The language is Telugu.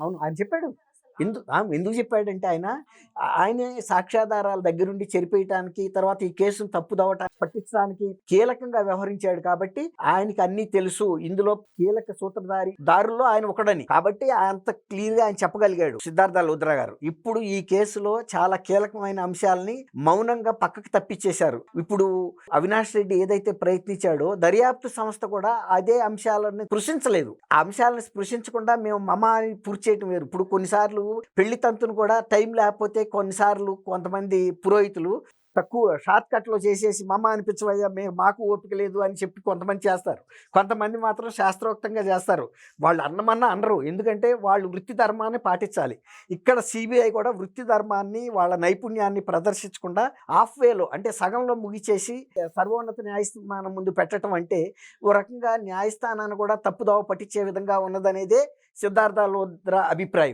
అవును. ఆయన చెప్పాడు. ఎందు ఎందుకు చెప్పాడంటే ఆయన ఆయనే సాక్ష్యాధారాల దగ్గరుండి చెరిపేయటానికి తర్వాత ఈ కేసును తప్పుదవటానికి పట్టించడానికి కీలకంగా వ్యవహరించాడు కాబట్టి ఆయనకి అన్నీ తెలుసు. ఇందులో కీలక సూత్రధారి దారుల్లో ఆయన ఒకడని. కాబట్టి అంత క్లియర్గా ఆయన చెప్పగలిగాడు సిద్ధార్థ లుద్రా గారు. ఇప్పుడు ఈ కేసులో చాలా కీలకమైన అంశాలని మౌనంగా పక్కకు తప్పించేశారు. ఇప్పుడు అవినాష్ రెడ్డి ఏదైతే ప్రయత్నించాడో దర్యాప్తు సంస్థ కూడా అదే అంశాలను స్పృశించలేదు. ఆ అంశాలను స్పృశించకుండా మేము మమ అని పూర్తి చేయటం వేరు. ఇప్పుడు కొన్నిసార్లు పెళ్ళి తంతును కూడా టైం లేకపోతే కొన్నిసార్లు కొంతమంది పురోహితులు తక్కువ షార్ట్ కట్లో చేసేసి మమ్మ అనిపించవయ్యా మేము మాకు ఓపిక లేదు అని చెప్పి కొంతమంది చేస్తారు. కొంతమంది మాత్రం శాస్త్రోక్తంగా చేస్తారు. వాళ్ళు అన్నమన్నా అనరు. ఎందుకంటే వాళ్ళు వృత్తి ధర్మాన్ని పాటించాలి. ఇక్కడ సిబిఐ కూడా వృత్తి ధర్మాన్ని వాళ్ళ నైపుణ్యాన్ని ప్రదర్శించకుండా హాఫ్ వేలో అంటే సగంలో ముగిచేసి సర్వోన్నత న్యాయస్థానం ముందు పెట్టడం అంటే ఓ రకంగా న్యాయస్థానాన్ని కూడా తప్పుదోవ పట్టించే విధంగా ఉన్నదనేదే సిద్ధార్థలోద్ర అభిప్రాయం.